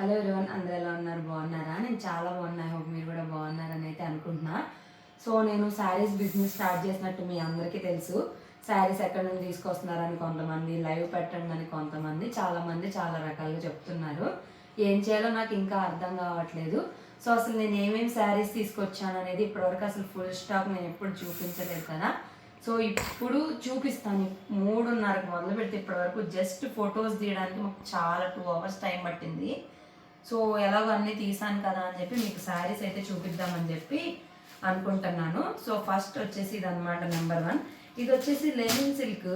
Hello everyone అందరు ఎలా ఉన్నారు? బాగున్నారా? నేను చాలా బాగున్నా. హోప్ మీరు కూడా బాగున్నారని అయితే అనుకుంటున్నా. సో నేను శారీస్ బిజినెస్ స్టార్ట్ చేసినట్టు మీ అందరికీ తెలుసు. శారీస్ ఎక్కడి నుంచి తీసుకొస్తున్నారని కొంతమంది లైవ్ పెట్టండి అని కొంతమంది చాలామంది చాలా రకాలుగా చెప్తున్నారు. ఏం చేయాలో నాకు ఇంకా అర్థం కావట్లేదు. సో అసలు నేను ఏమేమి శారీస్ తీసుకొచ్చాను అనేది ఇప్పటివరకు అసలు ఫుల్ స్టాక్ నేను ఎప్పుడు చూపించలేదు కదా. సో ఇప్పుడు చూపిస్తాను. మూడున్నరకు మొదలు పెడితే ఇప్పటివరకు జస్ట్ ఫొటోస్ తీయడానికి మాకు చాలా టూ అవర్స్ టైం పట్టింది. సో ఎలాగో అన్నీ తీసాను కదా అని చెప్పి మీకు శారీస్ అయితే చూపిద్దామని చెప్పి అనుకుంటున్నాను. సో ఫస్ట్ వచ్చేసి ఇది అనమాట నెంబర్ వన్. ఇది వచ్చేసి లెనిన్ సిల్క్.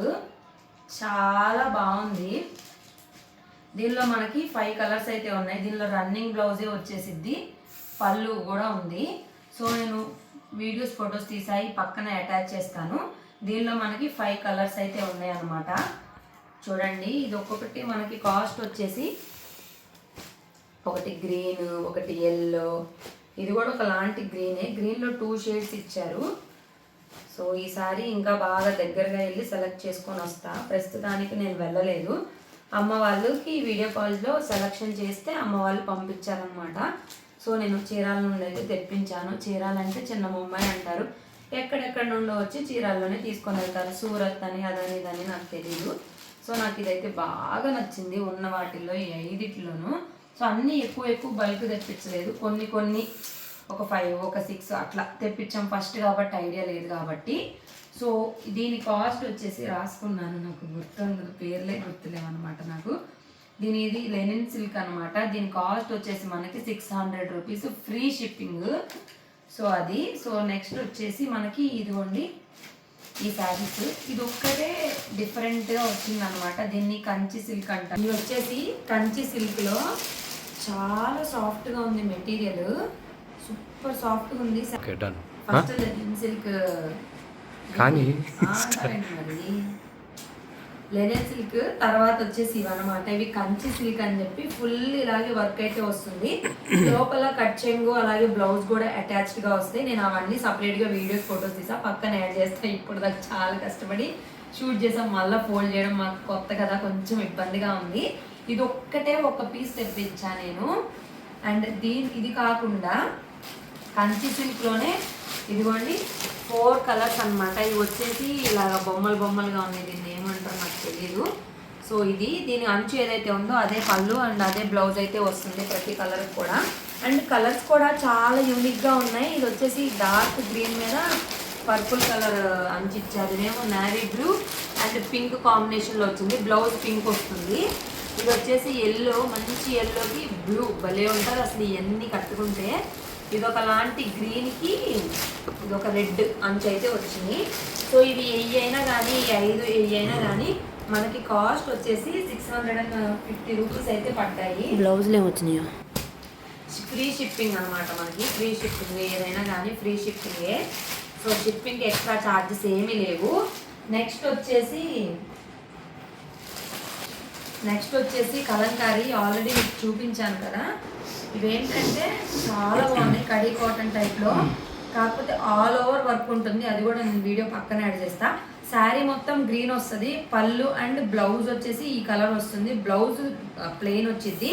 చాలా బాగుంది. దీనిలో మనకి ఫైవ్ కలర్స్ అయితే ఉన్నాయి. దీనిలో రన్నింగ్ బ్లౌజే వచ్చేసిద్ది. పళ్ళు కూడా ఉంది. సో నేను వీడియోస్ ఫొటోస్ తీసాయి పక్కన అటాచ్ చేస్తాను. దీనిలో మనకి ఫైవ్ కలర్స్ అయితే ఉన్నాయి అన్నమాట చూడండి ఇది ఒక్కొక్కటి మనకి కాస్ట్ వచ్చేసి ఒకటి గ్రీన్ ఒకటి ఎల్లో ఇది కూడా ఒకలాంటి గ్రీనే గ్రీన్లో టూ షేడ్స్ ఇచ్చారు. సో ఈసారి ఇంకా బాగా దగ్గరగా వెళ్ళి సెలెక్ట్ చేసుకొని వస్తా. ప్రస్తుతానికి నేను వెళ్ళలేదు. అమ్మ వాళ్ళకి వీడియో కాల్స్లో సెలెక్షన్ చేస్తే అమ్మ వాళ్ళు పంపించారనమాట సో నేను చీరాల నుండి అయితే తెప్పించాను. చీరాలంటే చిన్న ముంబై అంటారు. ఎక్కడెక్కడ నుండో వచ్చి చీరాల్లోనే తీసుకొని వెళ్తారు. సూరత్ అని అదని ఇదని నాకు తెలియదు సో నాకు ఇదైతే బాగా నచ్చింది. ఉన్న వాటిల్లో ఈ ఐదిట్లోనూ. సో అన్నీ ఎక్కువ ఎక్కువ బల్క్ తెప్పించలేదు. కొన్ని కొన్ని ఒక ఫైవ్ ఒక సిక్స్ అట్లా తెప్పించాం. ఫస్ట్ కాబట్టి ఐడియా లేదు కాబట్టి. సో దీని కాస్ట్ వచ్చేసి రాసుకున్నాను నాకు గుర్తుండదు పేర్లే గుర్తులేవన్నమాట నాకు. దీని ఇది లెనిన్ సిల్క్ అనమాట దీని కాస్ట్ వచ్చేసి మనకి six hundred rupees free shipping so అది. సో నెక్స్ట్ వచ్చేసి మనకి ఇదిగోండి. ఈ శారీస్ ఇది ఒక్కటే డిఫరెంట్గా వచ్చింది అనమాట దీన్ని కంచి సిల్క్ అంట ఇది వచ్చేసి కంచి సిల్క్లో చాలా సాఫ్ట్గా ఉంది మెటీరియల్ సూపర్ సాఫ్ట్గా ఉంది. Okay done first linen silk కానీ లెనిన్ సిల్క్ తర్వాత వచ్చేసి ఇవన్నమాట. ఇవి కంచి సిల్క్ అని చెప్పి ఫుల్ ఇలాగే వర్క్ అయితే వస్తుంది. లోపల కట్ చెంగు అలాగే బ్లౌజ్ కూడా అటాచ్డ్గా వస్తాయి. నేను అవన్నీ సపరేట్గా వీడియోస్ ఫొటోస్ తీసా. పక్కన యాడ్ చేస్తా. ఇప్పుడు దాకా చాలా కష్టపడి షూట్ చేసాం. మళ్ళీ ఫోల్డ్ చేయడం మాకు కొత్త కదా. కొంచెం ఇబ్బందిగా ఉంది. ఇది ఒక్కటే ఒక పీస్ తెప్పించా నేను. అండ్ దీని ఇది కాకుండా కంచి సిల్క్లోనే ఇదిగోండి ఫోర్ కలర్స్ అనమాట ఇవి వచ్చేసి ఇలాగ బొమ్మలు బొమ్మలుగా ఉన్నాయి దీన్ని. ఏమంటారు నాకు తెలియదు సో ఇది దీని అంచు ఏదైతే ఉందో అదే పళ్ళు అండ్ అదే బ్లౌజ్ అయితే వస్తుంది ప్రతి కలర్ కూడా. అండ్ కలర్స్ కూడా చాలా యూనిక్గా ఉన్నాయి. ఇది వచ్చేసి డార్క్ గ్రీన్ మీద పర్పుల్ కలర్ అంచు ఇచ్చారు. ఇదేమో నేవీ బ్లూ అండ్ పింక్ కాంబినేషన్లో వచ్చింది. బ్లౌజ్ పింక్ వస్తుంది. ఇది వచ్చేసి ఎల్లో మంచి ఎల్లోకి బ్లూ భలే ఉంటుంది అసలు ఇవన్నీ కట్టుకుంటే. ఇది ఒకలాంటి గ్రీన్కి ఇది ఒక రెడ్ అంచు అయితే వచ్చింది. సో ఇవి ఎయ్యి అయినా కానీ ఈ ఐదు ఎయ్యి అయినా కానీ మనకి కాస్ట్ వచ్చేసి six hundred and fifty rupees అయితే పడ్డాయి. బ్లౌజులు ఏమొచ్చినాయో ఫ్రీ షిప్పింగ్ అన్నమాట మనకి. ఫ్రీ షిప్పింగ్ ఏదైనా కానీ ఫ్రీ షిప్పింగే సో షిప్పింగ్కి ఎక్స్ట్రా ఛార్జెస్ ఏమీ లేవు. నెక్స్ట్ వచ్చేసి నెక్స్ట్ వచ్చేసి కలంకారీ ఆల్రెడీ మీకు చూపించాను కదా. ఇవేంటంటే చాలా బాగున్నాయి కడీ కాటన్ టైప్లో కాకపోతే ఆల్ ఓవర్ వర్క్ ఉంటుంది అది కూడా నేను వీడియో పక్కన యాడ్ చేస్తా. శారీ మొత్తం గ్రీన్ వస్తుంది పళ్ళు అండ్ బ్లౌజ్ వచ్చేసి ఈ కలర్ వస్తుంది. బ్లౌజ్ ప్లెయిన్ వచ్చింది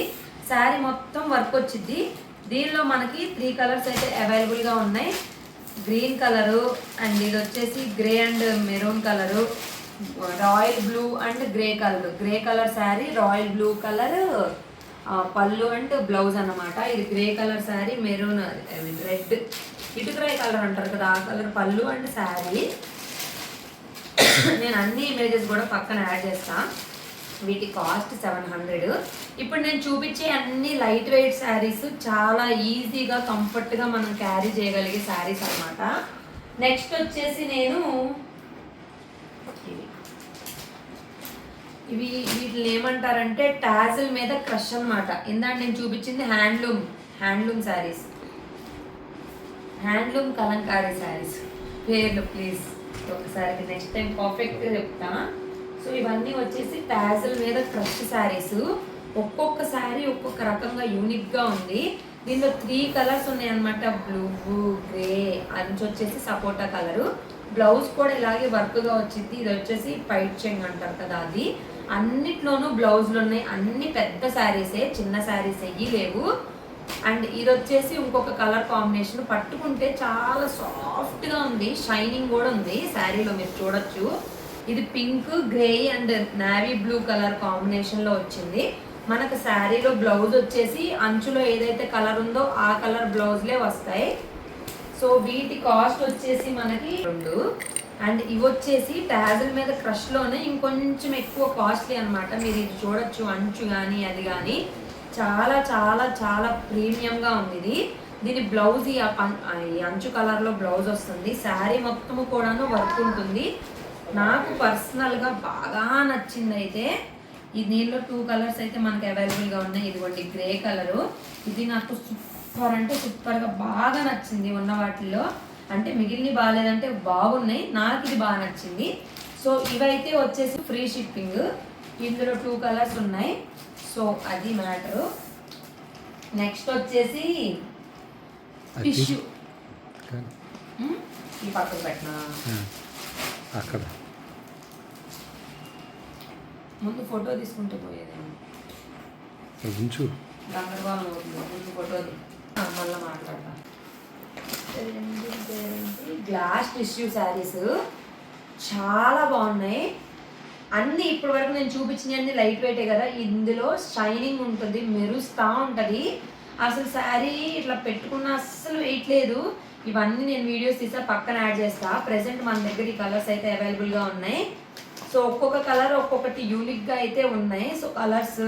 శారీ మొత్తం వర్క్ వచ్చింది దీనిలో మనకి త్రీ కలర్స్ అయితే అవైలబుల్గా ఉన్నాయి. గ్రీన్ కలరు అండ్ ఇది వచ్చేసి grey and maroon colour royal blue and grey colour. Grey colour sari royal blue colour పళ్ళు అండ్ బ్లౌజ్ అనమాట ఇది grey colour sari maroon I mean red. ఇటుకరాయి colour అంటారు కదా ఆ కలర్ పళ్ళు అండ్ శారీ. నేను అన్ని ఇమేజెస్ కూడా పక్కన యాడ్ చేస్తా. వీటి కాస్ట్ సెవెన్ హండ్రెడ్. ఇప్పుడు నేను చూపించే అన్ని లైట్ వెయిట్ శారీస్ చాలా ఈజీగా కంఫర్ట్గా మనం క్యారీ చేయగలిగే శారీస్ అన్నమాట. నెక్స్ట్ వచ్చేసి నేను ఇవి వీటిని ఏమంటారంటే టాజిల్ మీద క్రష్ అనమాట ఇందాక నేను చూపించింది handloom handloom saris. Handloom Kalamkari saris. పేర్లు ప్లీజ్. ఒకసారి నెక్స్ట్ టైం పర్ఫెక్ట్గా చెప్తా. సో ఇవన్నీ వచ్చేసి టాజిల్ మీద క్రష్ శారీస్. ఒక్కొక్క శారీ ఒక్కొక్క రకంగా యూనిక్గా ఉంది. దీనిలో త్రీ కలర్స్ ఉన్నాయి అనమాట బ్లూ గ్రే అది వచ్చేసి సపోటా కలరు. బ్లౌజ్ కూడా ఇలాగే వర్క్గా వచ్చింది. ఇది వచ్చేసి పైట్ చెంగ్ అంటారు కదా అది. అన్నిట్లోనూ బ్లౌజులు ఉన్నాయి. అన్ని పెద్ద శారీసే చిన్న శారీస్ అయ్యి లేవు. అండ్ ఇది వచ్చేసి ఇంకొక కలర్ కాంబినేషన్. పట్టుకుంటే చాలా సాఫ్ట్గా ఉంది. షైనింగ్ కూడా ఉంది శారీలో మీరు చూడొచ్చు. ఇది pink grey and navy blue colour కాంబినేషన్లో వచ్చింది. మనకు శారీలో బ్లౌజ్ వచ్చేసి అంచులో ఏదైతే కలర్ ఉందో ఆ కలర్ బ్లౌజ్లే వస్తాయి. సో వీటి కాస్ట్ వచ్చేసి మనకి రెండు. అండ్ ఇవి వచ్చేసి టాజల్ మీద క్రష్లోనే ఇంకొంచెం ఎక్కువ కాస్ట్లీ అనమాట మీరు ఇది చూడొచ్చు అంచు కానీ అది కానీ చాలా చాలా చాలా ప్రీమియంగా ఉంది ఇది. దీని బ్లౌజ్ ఈ అంచు కలర్లో బ్లౌజ్ వస్తుంది. శారీ మొత్తము కూడాను వర్క్ ఉంటుంది. నాకు పర్సనల్గా బాగా నచ్చింది అయితే ఈ దీనిలో టూ కలర్స్ అయితే మనకి అవైలబుల్గా ఉన్నాయి. ఇదిగోండి గ్రే కలరు ఇది నాకు సూపర్ అంటే సూపర్గా బాగా నచ్చింది ఉన్న వాటిల్లో. అంటే మిగిలినవి బాగాలేదంటే బాగున్నాయి. నాకు ఇది బాగా నచ్చింది. సో ఇవైతే వచ్చేసి ఫ్రీ షిప్పింగ్. ఇందులో టూ కలర్స్ ఉన్నాయి. సో అది మ్యాటరు. నెక్స్ట్ వచ్చేసి కాదు. ఈ పక్కన పెట్టినా? అక్కడ. ముందు ఫోటో తీసుకుంటే పోయేదేమో. ఉంచు. గందరగోళం అవుతుంది. ముందు ఫోటో మళ్ళీ గ్లాస్ టిష్యూ శారీస్ చాలా బాగున్నాయి. అన్ని ఇప్పటి వరకు నేను చూపించిన అన్ని లైట్ వెయిటే కదా. ఇందులో షైనింగ్ ఉంటుంది మెరుస్తా ఉంటుంది. అసలు శారీ ఇట్లా పెట్టుకున్న అస్సలు వెయిట్ లేదు. ఇవన్నీ నేను వీడియోస్ తీసా పక్కన యాడ్ చేస్తా. ప్రెసెంట్ మన దగ్గర ఈ కలర్స్ అయితే అవైలబుల్గా ఉన్నాయి. సో ఒక్కొక్క కలర్ ఒక్కొక్కటి యూనిక్గా అయితే ఉన్నాయి. సో కలర్స్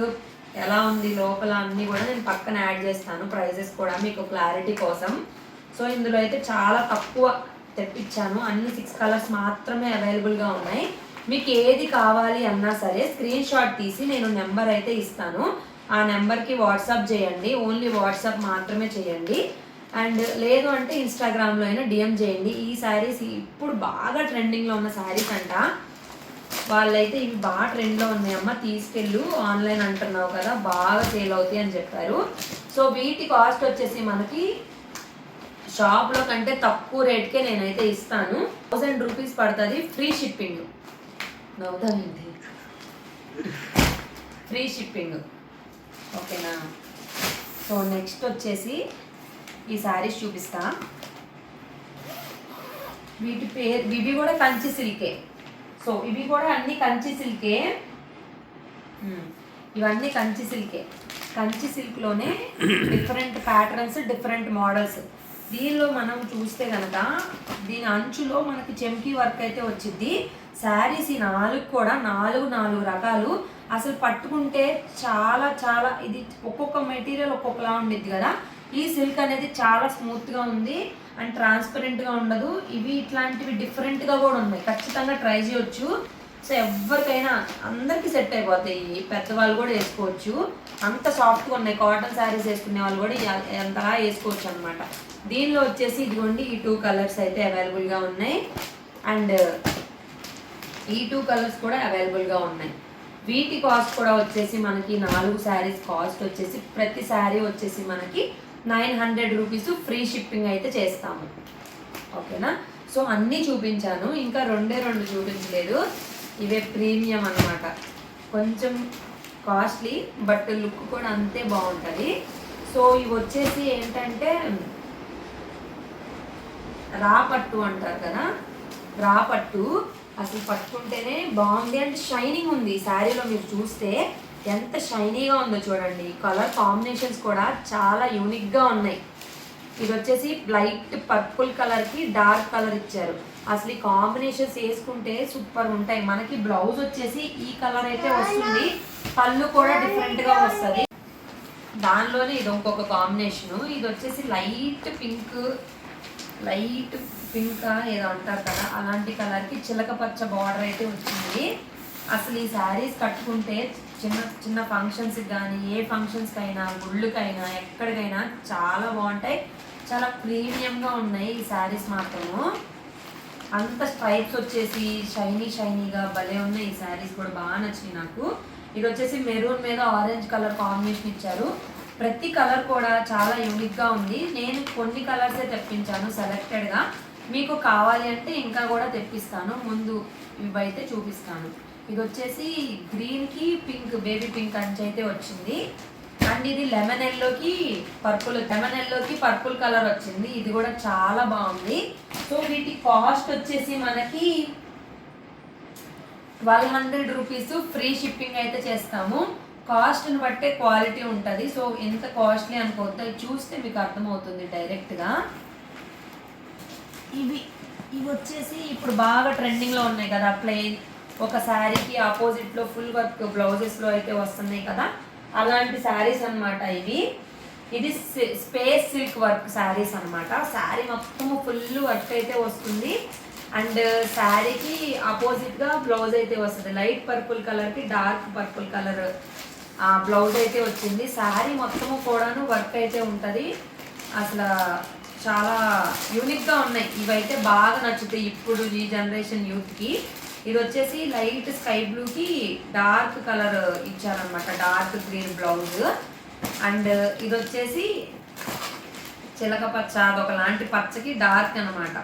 ఎలా ఉంది లోపల అన్నీ కూడా నేను పక్కన యాడ్ చేస్తాను. ప్రైజెస్ కూడా మీకు క్లారిటీ కోసం. సో ఇందులో అయితే చాలా తక్కువ తెప్పించాను అన్ని సిక్స్ కలర్స్ మాత్రమే అవైలబుల్గా ఉన్నాయి. మీకు ఏది కావాలి అన్నా సరే స్క్రీన్ షాట్ తీసి నేను నెంబర్ అయితే ఇస్తాను. ఆ నెంబర్కి వాట్సాప్ చేయండి. ఓన్లీ వాట్సాప్ మాత్రమే చేయండి. అండ్ లేదు అంటే ఇన్స్టాగ్రామ్లో అయినా డిఎం చేయండి. ఈ శారీస్ ఇప్పుడు బాగా ట్రెండింగ్లో ఉన్న శారీస్ అంట. వాళ్ళైతే ఇవి బాగా ట్రెండ్లో ఉన్నాయమ్మా తీసుకెళ్ళు. ఆన్లైన్ అంటున్నావు కదా బాగా సేల్ అవుతాయి అని చెప్పారు. సో వీటి కాస్ట్ వచ్చేసి మనకి షాప్లో కంటే తక్కువ రేట్కే నేనైతే ఇస్తాను. థౌసండ్ రూపీస్ పడుతుంది ఫ్రీ షిప్పింగ్. నవ్వుతానండి ఫ్రీ షిప్పింగ్. ఓకేనా? సో నెక్స్ట్ వచ్చేసి ఈ శారీస్ చూపిస్తా. వీటి పేరు ఇవి కూడా కంచి సిల్కే. సో ఇవి కూడా అన్ని కంచి సిల్కే. Hmm. ఇవన్నీ కంచి సిల్కే. కంచి సిల్క్లోనే డిఫరెంట్ ప్యాటర్న్స్ డిఫరెంట్ మోడల్స్ దీనిలో మనం చూస్తే కనుక దీని అంచులో మనకి చెంకీ వర్క్ అయితే వచ్చింది శారీస్ ఈ నాలుగు కూడా నాలుగు నాలుగు రకాలు. అసలు పట్టుకుంటే చాలా చాలా ఇది ఒక్కొక్క మెటీరియల్ ఒక్కొక్కలా ఉండిద్ది కదా. ఈ సిల్క్ అనేది చాలా స్మూత్గా ఉంది. అండ్ ట్రాన్స్పరెంట్గా ఉండదు. ఇవి ఇట్లాంటివి డిఫరెంట్గా కూడా ఉన్నాయి. ఖచ్చితంగా ట్రై చేయొచ్చు. సో ఎవరికైనా అందరికీ సెట్ అయిపోతాయి. పెద్దవాళ్ళు కూడా వేసుకోవచ్చు. అంత సాఫ్ట్గా ఉన్నాయి. కాటన్ శారీస్ వేసుకునే వాళ్ళు కూడా ఎంతలా వేసుకోవచ్చు అనమాట దీనిలో వచ్చేసి ఇదిగోండి ఈ టూ కలర్స్ అయితే అవైలబుల్గా ఉన్నాయి. అండ్ ఈ టూ కలర్స్ కూడా అవైలబుల్గా ఉన్నాయి. వీటి కాస్ట్ కూడా వచ్చేసి మనకి నాలుగు శారీస్ కాస్ట్ వచ్చేసి ప్రతి శారీ వచ్చేసి మనకి nine hundred rupees free shipping అయితే చేస్తాము. ఓకేనా? సో అన్నీ చూపించాను. ఇంకా రెండే రెండు చూపించలేదు. ఇవే ప్రీమియం అన్నమాట. కొంచెం కాస్ట్లీ బట్ లుక్ కూడా అంతే బాగుంటుంది. సో ఇవి వచ్చేసి ఏంటంటే రా పట్టు అంటారు కదా? రా పట్టు. అసలు పట్టుకుంటేనే బాగుంది. అంటే షైనింగ్ ఉంది శారీలో మీరు చూస్తే. ఎంత షైనీగా ఉందో చూడండి. కలర్ కాంబినేషన్స్ కూడా చాలా యూనిక్గా ఉన్నాయి. ఇది వచ్చేసి లైట్ పర్పుల్ కలర్కి డార్క్ కలర్ ఇచ్చారు. అసలు ఈ కాంబినేషన్స్ వేసుకుంటే సూపర్ ఉంటాయి. మనకి బ్లౌజ్ వచ్చేసి ఈ కలర్ అయితే వస్తుంది. పళ్ళు కూడా డిఫరెంట్గా వస్తుంది. దానిలోనే ఇది ఇంకొక కాంబినేషను ఇది వచ్చేసి లైట్ పింక్ లైట్ పింక్ ఏదో అంటారు కదా. అలాంటి కలర్కి చిలకపచ్చ బార్డర్ అయితే వచ్చింది. అసలు ఈ శారీస్ కట్టుకుంటే చిన్న చిన్న ఫంక్షన్స్కి కానీ ఏ ఫంక్షన్స్కైనా గుళ్ళకైనా ఎక్కడికైనా చాలా బాగుంటాయి. చాలా ప్రీమియంగా ఉన్నాయి ఈ శారీస్ మాత్రము. అంత స్ట్రైప్స్ వచ్చేసి షైనీ షైనీగా భలే ఉన్నాయి ఈ శారీస్ కూడా. బాగా నచ్చినాయి నాకు. ఇది వచ్చేసి మెరూన్ మీద ఆరెంజ్ కలర్ కాంబినేషన్ ఇచ్చారు. ప్రతి కలర్ కూడా చాలా యూనిక్గా ఉంది. నేను కొన్ని కలర్సే తెప్పించాను సెలెక్టెడ్గా మీకు కావాలి అంటే ఇంకా కూడా తెప్పిస్తాను. ముందు ఇవైతే చూపిస్తాను. ఇది వచ్చేసి గ్రీన్కి పింక్ బేబీ పింక్ అంచు అయితే వచ్చింది. అండ్ ఇది లెమన్ ఎల్లోకి పర్పుల్ లెమన్ ఎల్లోకి పర్పుల్ కలర్ వచ్చింది. ఇది కూడా చాలా బాగుంది. సో వీటి కాస్ట్ వచ్చేసి మనకి twelve hundred rupees free shipping అయితే చేస్తాము. కాస్ట్ని బట్టే క్వాలిటీ ఉంటుంది. సో ఎంత కాస్ట్లీ అనుకోవద్దు. అది చూస్తే మీకు అర్థమవుతుంది డైరెక్ట్గా. ఇవి ఇవి వచ్చేసి ఇప్పుడు బాగా ట్రెండింగ్లో ఉన్నాయి కదా ప్లెయిన్ ఒక శారీకి ఆపోజిట్లో ఫుల్ వర్క్ బ్లౌజెస్లో అయితే వస్తున్నాయి కదా. అలాంటి శారీస్ అన్నమాట ఇవి. ఇది స్పేస్ సిల్క్ వర్క్ శారీస్ అన్నమాట. శారీ మొత్తము ఫుల్ వర్క్ అయితే వస్తుంది. అండ్ శారీకి ఆపోజిట్గా బ్లౌజ్ అయితే వస్తుంది. లైట్ పర్పుల్ కలర్కి డార్క్ పర్పుల్ కలర్ బ్లౌజ్ అయితే వచ్చింది. శారీ మొత్తము కూడాను వర్క్ అయితే ఉంటుంది. అసలు చాలా యూనిక్గా ఉన్నాయి. ఇవైతే బాగా నచ్చుతాయి ఇప్పుడు ఈ జనరేషన్ యూత్కి. ఇది వచ్చేసి లైట్ స్కై బ్లూకి డార్క్ కలర్ ఇచ్చారనమాట డార్క్ గ్రీన్ బ్లౌజ్. అండ్ ఇది వచ్చేసి చిలక పచ్చ అదొక లాంటి పచ్చకి డార్క్ అనమాట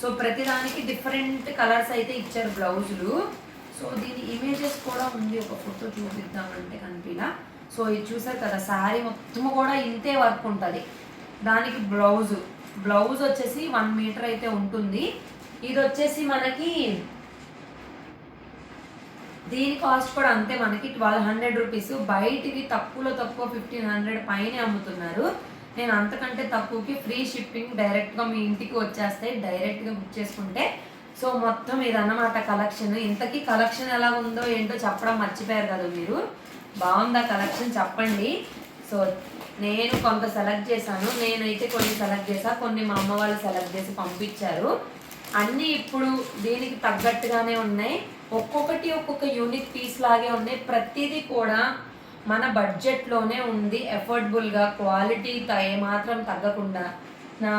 సో ప్రతిదానికి డిఫరెంట్ కలర్స్ అయితే ఇచ్చారు బ్లౌజులు. సో దీని ఇమేజెస్ కూడా ఉంది. ఒక ఫోటో చూపిద్దామంటే కనిపిలా. సో ఇది చూసారు కదా శారీ మొత్తం కూడా ఇంతే వర్క్ ఉంటుంది. దానికి బ్లౌజు. బ్లౌజ్ వచ్చేసి వన్ మీటర్ అయితే ఉంటుంది. ఇది వచ్చేసి మనకి దీని కాస్ట్ కూడా అంతే మనకి ట్వెల్వ్ హండ్రెడ్ రూపీస్. బయటికి తక్కువలో తక్కువ ఫిఫ్టీన్ హండ్రెడ్ పైన అమ్ముతున్నారు. నేను అంతకంటే తక్కువకి ఫ్రీ షిప్పింగ్ డైరెక్ట్గా మీ ఇంటికి వచ్చేస్తాయి డైరెక్ట్గా బుక్ చేసుకుంటే సో మొత్తం ఇదన్నమాట కలెక్షన్. ఇంతకీ కలెక్షన్ ఎలా ఉందో ఏంటో చెప్పడం మర్చిపోయారు కదా మీరు. బాగుందా కలెక్షన్ చెప్పండి. సో నేను కొంత సెలెక్ట్ చేశాను. నేనైతే కొన్ని సెలెక్ట్ చేశాను కొన్ని మా అమ్మ వాళ్ళు సెలెక్ట్ చేసి పంపించారు. అన్నీ ఇప్పుడు దీనికి తగ్గట్టుగానే ఉన్నాయి. ఒక్కొక్కటి ఒక్కొక్క యూనిక్ పీస్ లాగే ఉంది ప్రతిదీ కూడా మన బడ్జెట్లోనే ఉంది. ఎఫోర్డబుల్గా క్వాలిటీ ఏమాత్రం తగ్గకుండా. నా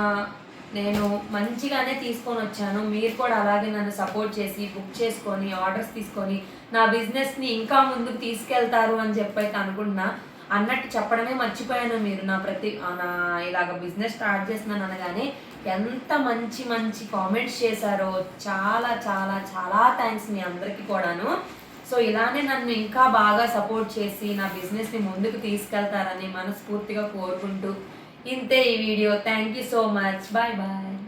నేను మంచిగానే తీసుకొని వచ్చాను. మీరు కూడా అలాగే నన్ను సపోర్ట్ చేసి బుక్ చేసుకొని ఆర్డర్స్ తీసుకొని నా బిజినెస్ని ఇంకా ముందుకు తీసుకెళ్తారు అని చెప్పైతే అనుకుంటున్నా అన్నట్టు చెప్పడమే మర్చిపోయాను మీరు. నా ప్రతి నా ఇలాగ బిజినెస్ స్టార్ట్ చేస్తున్నాను అనగానే ఎంత మంచి మంచి కామెంట్స్ చేశారో చాలా చాలా చాలా థ్యాంక్స్ మీ అందరికీ కూడాను. సో ఇలానే నన్ను ఇంకా బాగా సపోర్ట్ చేసి నా బిజినెస్ని ముందుకు తీసుకెళ్తారని మనస్ఫూర్తిగా కోరుకుంటూ ఇంతే ఈ video thank you so much bye bye